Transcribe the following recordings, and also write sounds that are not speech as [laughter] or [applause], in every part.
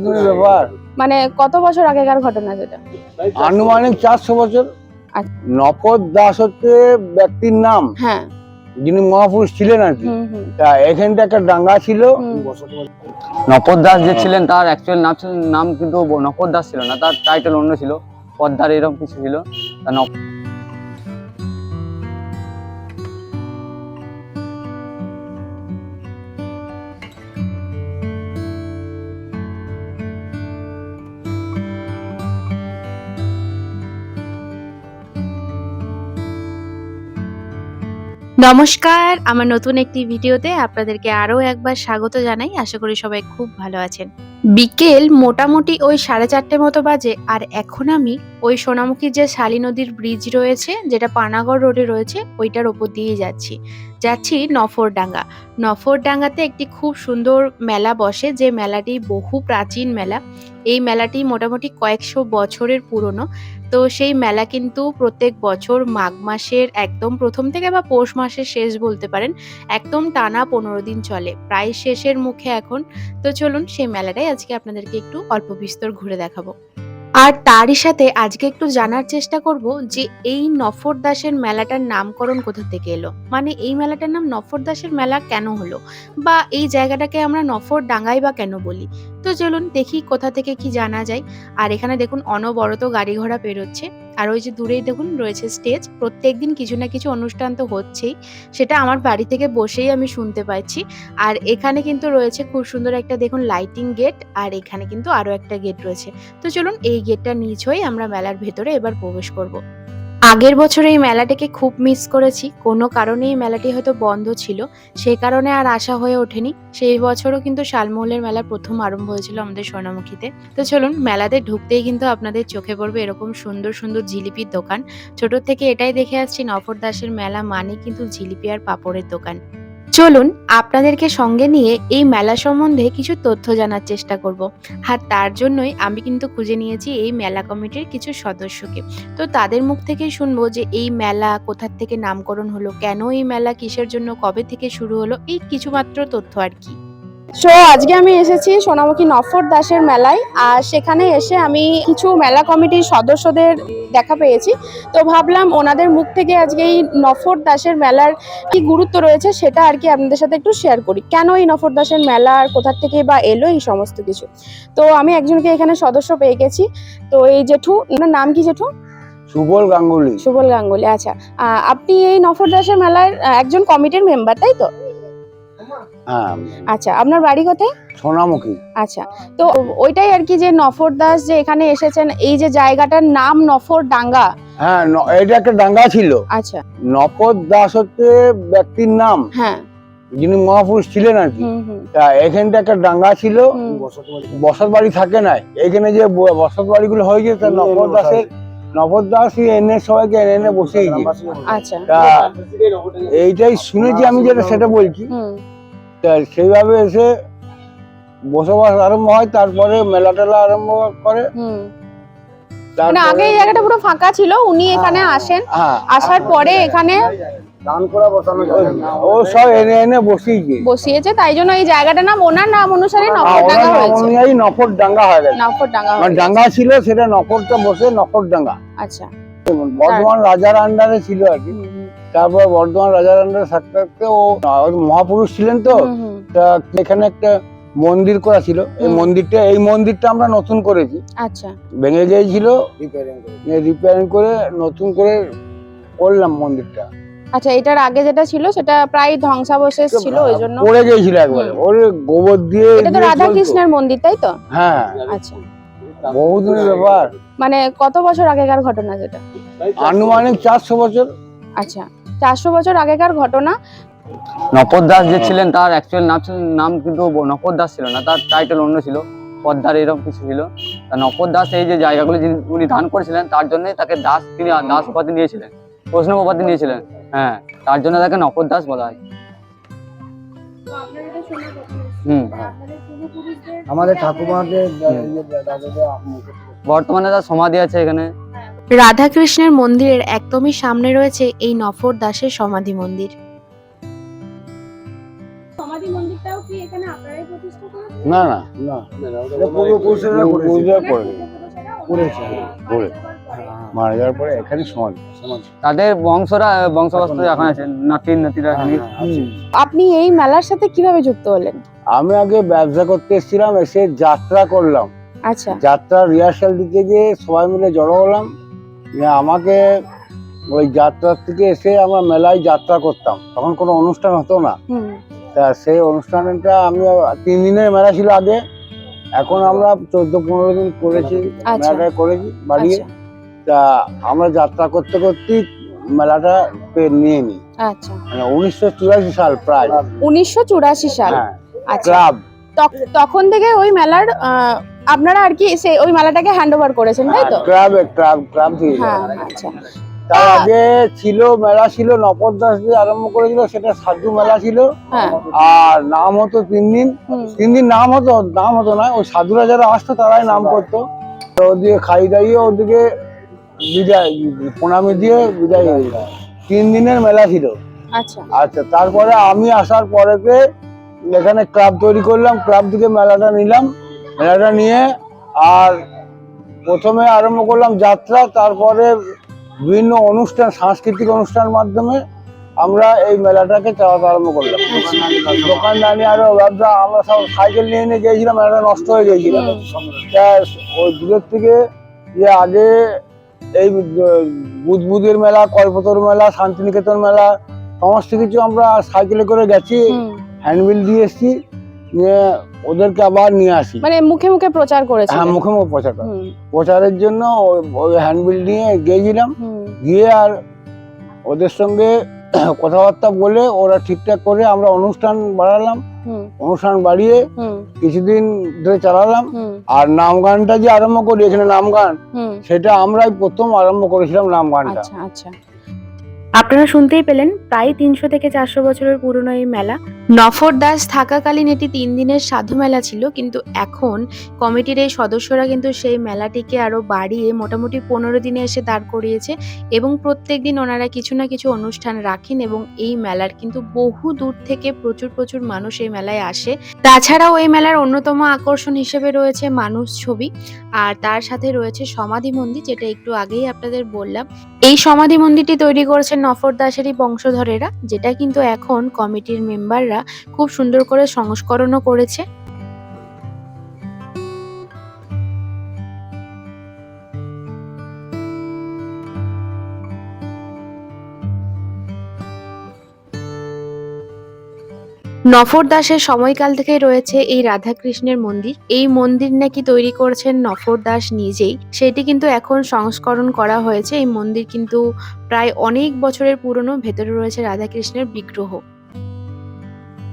বহুদিনের ব্যাপার। মানে কত বছর আগেকার ঘটনা যেটা? আনুমানিক চারশো বছর। আচ্ছা। নপদ দাস হচ্ছে ব্যক্তির নাম। হ্যাঁ। যিনি মহাপুরুষ ছিলেন আর কি। তা এখানটা একটা ডাঙ্গা ছিল। নপদ দাস যে ছিলেন তার অ্যাকচুয়াল নাম ছিল নাম কিন্তু নপদ দাস ছিল না তার টাইটেল অন্য ছিল। পদ্মার এরকম কিছু ছিল। তা নপ- নমস্কার, আমার নতুন একটি ভিডিওতে আপনাদেরকে আরও একবার স্বাগত জানাই। আশা করি সবাই খুব ভালো আছেন। বিকেল মোটামুটি ওই সাড়ে চারটে মতো বাজে, আর এখন আমি ওই সোনামুখীর যে শালী নদীর ব্রিজ রয়েছে, যেটা পানাগড় রোডে রয়েছে, ওইটার ওপর দিয়ে যাচ্ছি। যাচ্ছি নফরডাঙ্গা। নফরডাঙ্গাতে একটি খুব সুন্দর মেলা বসে, যে মেলাটি বহু প্রাচীন মেলা। এই মেলাটি মোটামুটি কয়েকশো বছরের পুরনো। তো সেই মেলা কিন্তু প্রত্যেক বছর মাঘ মাসের একদম প্রথম থেকে বা পৌষ মাসের শেষ বলতে পারেন, একদম টানা পনেরো দিন চলে, প্রায় শেষের মুখে এখন। তো চলুন সেই মেলাটাই আজকে আপনাদেরকে একটু অল্প বিস্তর ঘুরে দেখাবো। আর তারই সাথে আজকে একটু জানার চেষ্টা করব যে এই নফর দাসের মেলাটার নামকরণ কোথা থেকে এলো? মানে এই মেলাটার নাম নফর দাসের মেলা কেন হলো? বা এই জায়গাটাকে আমরা নফর ডাঙ্গাই বা কেন বলি? তো চলুন দেখি কোথা থেকে কি জানা যায়। আর এখানে দেখুন অনবরত গাড়ি ঘোড়া পেরোচ্ছে। আর ওই যে দূরেই দেখুন রয়েছে স্টেজ প্রত্যেক দিন কিছু না কিছু অনুষ্ঠান তো হচ্ছেই। সেটা আমার বাড়ি থেকে বসেই আমি শুনতে পাচ্ছি। আর এখানে কিন্তু রয়েছে খুব সুন্দর একটা দেখুন লাইটিং গেট আর এখানে কিন্তু আরও একটা গেট রয়েছে। তো চলুন এই গেটটা নিচ হয়ে আমরা মেলার ভেতরে এবার প্রবেশ করব। আগের বছর এই মেলাটিকে খুব মিস করেছি। কোনো কারণে এই মেলাটি হয়তো বন্ধ ছিল। সে কারণে আর আশা হয়ে ওঠেনি। সেই বছরও কিন্তু শালমহলের মেলা প্রথম আরম্ভ হয়েছিল আমাদের সোনামুখীতে। তো চলুন, মেলাতে ঢুকতেই কিন্তু আপনাদের চোখে পড়বে এরকম সুন্দর সুন্দর জিলিপির দোকান। ছোট থেকে এটাই দেখে আসছি নফর দাসের মেলা মানে কিন্তু জিলিপি আর পাপড়ের দোকান। চলুন আপনাদেরকে সঙ্গে নিয়ে এই মেলা সম্বন্ধে কিছু তথ্য জানার চেষ্টা করব। আর তার জন্যই আমি কিন্তু খুঁজে নিয়েছি এই মেলা কমিটির কিছু সদস্যকে। তো তাদের মুখ থেকে শুনব যে এই মেলা কোথার থেকে নামকরণ হলো, কেন এই মেলা কিসের জন্য, কবে থেকে শুরু হলো, এই কিছুমাত্র তথ্য আর কি। সো আজকে আমি এসেছি সোনামুখী নফর দাসের মেলায় আর সেখানে এসে আমি কিছু মেলা কমিটির সদস্যদের দেখা পেয়েছি। তো ভাবলাম ওনাদের মুখ থেকে আজকে এই নফর দাসের মেলার কি গুরুত্ব রয়েছে সেটা আর কি আপনাদের সাথে একটু শেয়ার করি। কেন এই নফর দাসের মেলা আর কোথার থেকে বা এলো এই সমস্ত কিছু? তো আমি একজনকে এখানে সদস্য পেয়ে গেছি। তো এই জেঠু ওনার নাম কি জেঠু? সুবল গাঙ্গুলি। সুবল গাঙ্গুলি আচ্ছা। আপনি এই নফর দাসের মেলার একজন কমিটির মেম্বার তাই তো? আচ্ছা আপনার বাড়ি কোথায়? সোনামুখী। আচ্ছা তো ওইটাই আর কি যে নফর দাস যে এখানে এসেছেন এই যে জায়গাটার নাম নফর ডাঙ্গা। হ্যাঁ এটা একটা ডাঙ্গা ছিল। আচ্ছা। নপদ দাস হচ্ছে ব্যক্তির নাম। হ্যাঁ। যিনি মহাপুরুষ ছিলেন আর কি। তা এখানটা একটা ডাঙ্গা ছিল। বসত বাড়ি থাকে না এখানে যে বসত বাড়িগুলো হয়েছে তা নপদ দাসের নপদ দাসই এনে সবাইকে এনে এনে বসিয়েছে আচ্ছা। তা এইটাই শুনেছি আমি যেটা সেটা বলছি। তা সেইভাবে এসে বসবাস আরম্ভ হয় তারপরে মেলা টেলা আরম্ভ করে। মানে আগে এই জায়গাটা পুরো ফাঁকা ছিল উনি এখানে আসেন আসার পরে এখানে ও সব এনে এনে বসিয়েছে। বসিয়েছে তাই জন্য এই জায়গাটার নাম ওনার নাম অনুসারে হ্যাঁ, নফর ডাঙ্গা নাম হয়েছে। অনুযায়ী নফর ডাঙ্গা হয়ে গেছে। নফর ডাঙ্গা মানে ডাঙ্গা ছিল সেটা নফরটা বসে নফর ডাঙ্গা আচ্ছা। বর্ধমান রাজার আন্ডারে ছিল আর কি। তারপর বর্ধমান রাজার আন্ডারে থাকতে থাকতে ও মহাপুরুষ ছিলেন তো তা এখানে একটা মন্দির করা ছিল। এই মন্দিরটা এই মন্দিরটা আমরা নতুন করেছি। আচ্ছা। ভেঙে গিয়েছিল। রিপেয়ারিং করে। নতুন করে করলাম মন্দিরটা। আচ্ছা এটার আগে যেটা ছিল সেটা প্রায় ধ্বংসাবশেষ ছিল ওই জন্য পড়ে গিয়েছিল একবারে। ওর গোবর দিয়ে এটা তো রাধা কৃষ্ণের মন্দির তাই তো? হ্যাঁ। আচ্ছা। বহুদিনের ব্যাপার। মানে কত বছর আগেকার ঘটনা যেটা? আনুমানিক চারশো বছর। আচ্ছা। চারশো বছর আগেকার ঘটনা? নপদ দাস যে ছিলেন তার অ্যাকচুয়াল নাম ছিল নাম কিন্তু নপদ দাস ছিল না তার টাইটেল অন্য ছিল পদ্মার এরকম কিছু ছিল। তা নপদ দাস এই যে জায়গাগুলো যিনি উনি দান করেছিলেন তার জন্য তাকে দাস তিনি দাস উপাধি নিয়েছিলেন প্রশ্ন উপাধি নিয়েছিলেন হ্যাঁ তার জন্য তাকে নপদ দাস বলা হয়। হুম। আমাদের ঠাকুমাদের বর্তমানে তার সমাধি আছে এখানে। রাধাকৃষ্ণের মন্দিরের একদমই সামনে রয়েছে এই নফর দাসের সমাধি মন্দির। সমাধি মন্দিরটাও কি এখানে আপনারাই প্রতিষ্ঠা করেছেন? না না না পূর্বপুরুষেরা করেছে। করে মারা যাওয়ার পরে এখানে সমাজ সমাজ তাদের বংশরা বংশবাস্ত এখন আছে নাতির নাতিরা আপনি এই মেলার সাথে কীভাবে যুক্ত হলেন? আমি আগে ব্যবসা করতে এসেছিলাম এসে যাত্রা করলাম। আচ্ছা। যাত্রা রিহার্সাল দিকে গিয়ে সবাই মিলে জড়ো হলাম। আমাকে ওই যাত্রার থেকে এসে আমরা মেলায় যাত্রা করতাম। তখন কোনো অনুষ্ঠান হতো না। তা সেই অনুষ্ঠানটা আমি তিন দিনের মেলা ছিল আগে। এখন আমরা চোদ্দ পনেরো দিন করেছি আচ্ছা। মেলাটা করেছি বাড়িয়ে। আচ্ছা। তা আমরা যাত্রা করতে করতেই মেলাটা নিয়ে নিই। আচ্ছা। মানে উনিশশো চুরাশি সাল প্রায়। উনিশশো চুরাশি সাল। হ্যাঁ। ক্লাব। তখ- তখন থেকে ওই মেলার আপনারা আর কি সেই ওই মেলাটাকে হ্যান্ড ওভার করেছেন তাই তো? ক্লাবে ক্লাব ক্লাব থেকে। হ্যাঁ আচ্ছা। তার আগে ছিল মেলা ছিল নপর দাস দিয়ে আরম্ভ করেছিল সেটা সাধু মেলা ছিল। হ্যাঁ। আর নাম হতো তিন দিন তিন দিন নাম হতো নাম হতো না। ওই সাধুরা যারা আসতো তারাই নাম করতো। তো ওদিকে খাই দাঁড়িয়ে ওদিকে বিদায় প্রণামী দিয়ে বিদায় হয়ে। তিন দিনের মেলা ছিল। আচ্ছা। আচ্ছা তারপরে আমি আসার পরেতে এখানে ক্লাব তৈরি করলাম। ক্লাব থেকে মেলাটা নিলাম। মেলাটা নিয়ে আর প্রথমে আরম্ভ করলাম যাত্রা তারপরে বিভিন্ন অনুষ্ঠান সাংস্কৃতিক অনুষ্ঠানের মাধ্যমে আমরা এই মেলাটাকে চালাতে আরম্ভ করলাম। দোকানদানি আরও ব্যবসা আমরা সব সাইকেল নিয়ে নিয়ে গিয়েছিলাম মেলাটা নষ্ট হয়ে গিয়েছিল। তা ওই দূরের থেকে যে আগে এই বুধবুদের মেলা কল্পতর মেলা শান্তিনিকেতন মেলা সমস্ত কিছু আমরা সাইকেলে করে গেছি। হ্যান্ডবিল দিয়ে এসছি। নিয়ে ওদেরকে আবার নিয়ে আসি। মানে মুখে মুখে প্রচার করেছেন হ্যাঁ মুখে মুখে প্রচার করা। প্রচারের জন্য ওই- ওই হ্যান্ডবিল নিয়ে গিয়েছিলাম। গিয়ে আর ওদের সঙ্গে [clears throat] কথাবার্তা বলে ওরা ঠিকঠাক করে আমরা অনুষ্ঠান বাড়ালাম। অনুষ্ঠান বাড়িয়ে কিছুদিন ধরে চালালাম। আর নাম গানটা যে আরম্ভ করি এখানে নাম গান সেটা আমরাই প্রথম আরম্ভ করেছিলাম নাম গানটা আচ্ছা আচ্ছা। আপনারা শুনতেই পেলেন, প্রায় তিনশো থেকে চারশো বছরের পুরনো এই মেলা। নফর দাস থাকাকালীন এটি তিন দিনের সাধু মেলা ছিল, কিন্তু এখন কমিটির এই সদস্যরা কিন্তু সেই মেলাটিকে আরও বাড়িয়ে মোটামুটি পনেরো দিনে এসে দাঁড় করিয়েছে এবং প্রত্যেক দিন ওনারা কিছু না কিছু অনুষ্ঠান রাখেন এবং এই মেলার কিন্তু বহু দূর থেকে প্রচুর প্রচুর মানুষ এই মেলায় আসে। তাছাড়াও এই মেলার অন্যতম আকর্ষণ হিসেবে রয়েছে মানুষ ছবি, আর তার সাথে রয়েছে সমাধি মন্দির, যেটা একটু আগেই আপনাদের বললাম। এই সমাধি মন্দিরটি তৈরি করেছেন নফর দাসেরই বংশধরেরা যেটা কিন্তু এখন কমিটির মেম্বাররা খুব সুন্দর করে সংস্করণও করেছে। নফর দাসের সময়কাল থেকে রয়েছে এই রাধাকৃষ্ণের মন্দির। এই মন্দির নাকি তৈরি করেছেন নফর দাস নিজেই। সেটি কিন্তু এখন সংস্করণ করা হয়েছে। এই মন্দির কিন্তু প্রায় অনেক বছরের পুরনো। ভেতরে রয়েছে রাধাকৃষ্ণের বিগ্রহ।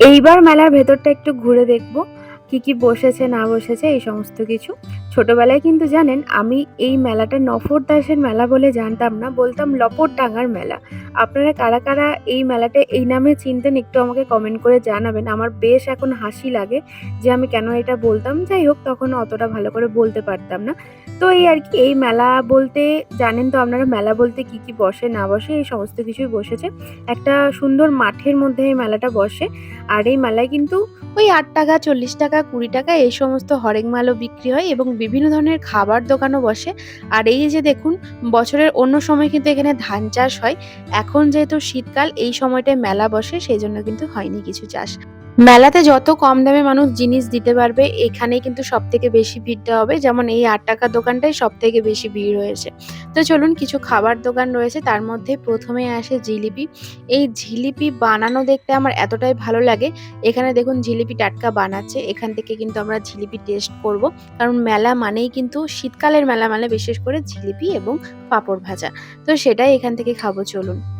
এইবার মেলার ভেতরটা একটু ঘুরে দেখব। কি কি বসেছে, না বসেছে, এই সমস্ত কিছু। ছোটবেলায় কিন্তু জানেন, আমি এই মেলাটা নফর দাসের মেলা বলে জানতাম না। বলতাম লপট ডাঙ্গার মেলা। আপনারা কারা কারা এই মেলাটা এই নামে চিনতেন একটু আমাকে কমেন্ট করে জানাবেন। আমার বেশ এখন হাসি লাগে যে আমি কেন এটা বলতাম। যাই হোক, তখন অতটা ভালো করে বলতে পারতাম না। তো এই আর কি, এই মেলা বলতে, জানেন তো আপনারা মেলা বলতে কি কি বসে, না বসে, এই সমস্ত কিছুই বসেছে। একটা সুন্দর মাঠের মধ্যে এই মেলাটা বসে। আর এই মেলায় কিন্তু ওই আট টাকা, চল্লিশ টাকা, কুড়ি টাকা, এই সমস্ত হরেক মালও বিক্রি হয় এবং বিভিন্ন ধরনের খাবার দোকানও বসে। আর এই যে দেখুন, বছরের অন্য সময় কিন্তু এখানে ধান চাষ হয়। এখন যেহেতু শীতকাল, এই সময়টায় মেলা বসে, সেই জন্য কিন্তু হয়নি কিছু চাষ। মেলাতে যত কম দামে মানুষ জিনিস দিতে পারবে, এখানেই কিন্তু সব থেকে বেশি ভিড়টা হবে। যেমন এই আট টাকার দোকানটাই সব থেকে বেশি ভিড় রয়েছে। তো চলুন কিছু খাবার দোকান রয়েছে, তার মধ্যে প্রথমে আসে জিলিপি। এই জিলিপি বানানো দেখতে আমার এতটাই ভালো লাগে। এখানে দেখুন জিলিপি টাটকা বানাচ্ছে, এখান থেকে কিন্তু আমরা জিলিপি টেস্ট করব। কারণ মেলা মানেই কিন্তু শীতকালের মেলা মানে বিশেষ করে জিলিপি এবং পাঁপড় ভাজা। তো সেটাই এখান থেকে খাব, চলুন।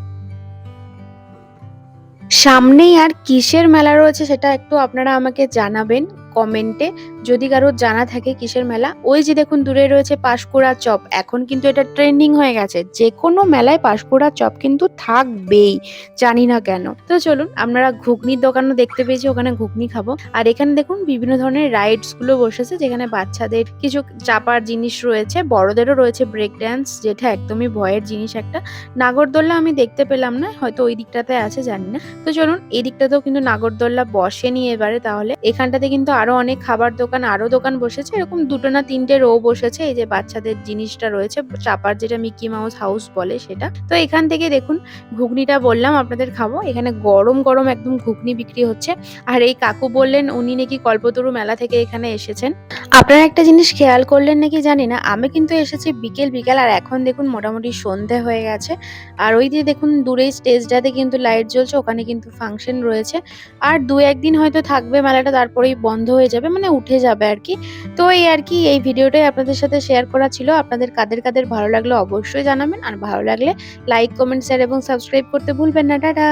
সামনেই আর কিসের মেলা রয়েছে সেটা একটু আপনারা আমাকে জানাবেন। কমেন্টে যদি কারোর জানা থাকে কিসের মেলা, ওই যে দেখুন দূরে রয়েছে পাঁশকুড়া চপ। এখন কিন্তু এটা ট্রেন্ডিং হয়ে গেছে। যে কোনো মেলায় পাঁশকুড়া চপ কিন্তু থাকবেই, জানি না কেন। তো চলুন, আপনারা ঘুগনির দোকানও দেখতে পেয়েছি, ওখানে ঘুগনি খাব। আর এখানে দেখুন বিভিন্ন ধরনের রাইডসগুলো বসেছে, যেখানে বাচ্চাদের কিছু চাপার জিনিস রয়েছে, বড়দেরও রয়েছে ব্রেক ড্যান্স যেটা একদমই ভয়ের জিনিস একটা। নাগরদোল্লা আমি দেখতে পেলাম না, হয়তো ওই দিকটাতে আছে, জানি না। তো চলুন, এই দিকটাতেও কিন্তু নাগরদোল্লা বসেনি এবারে, তাহলে। এখানটাতে কিন্তু আরও আরও অনেক খাবার দোকান, আরও দোকান বসেছে। এরকম দুটো না তিনটে রো বসেছে। এই যে বাচ্চাদের জিনিসটা রয়েছে, চাপার যেটা মিকি মাউস হাউস বলে সেটা। তো এখান থেকে দেখুন, ঘুগনিটা বললাম, আপনাদের খাব। এখানে গরম গরম একদম ঘুগনি বিক্রি হচ্ছে। আর এই কাকু বললেন, উনি নাকি কল্পতরু মেলা থেকে এখানে এসেছেন। আপনারা একটা জিনিস খেয়াল করলেন নাকি জানি না? আমি কিন্তু এসেছি বিকেল বিকেল, আর এখন দেখুন মোটামুটি সন্ধে হয়ে গেছে। আর ওই দিয়ে দেখুন, দূরে স্টেজটাতে কিন্তু লাইট জ্বলছে, ওখানে কিন্তু ফাংশন রয়েছে। আর দু একদিন হয়তো থাকবে মেলাটা, তারপরেই বন্ধ হয়ে যাবে মানে উঠে যাবে আর কি তো এই আর কি এই ভিডিওটাই আপনাদের সাথে শেয়ার করা ছিল। আপনাদের কাদের কাদের ভালো লাগল অবশ্যই জানাবেন। আর ভালো লাগলে লাইক কমেন্ট শেয়ার এবং সাবস্ক্রাইব করতে ভুলবেন না। টাটা!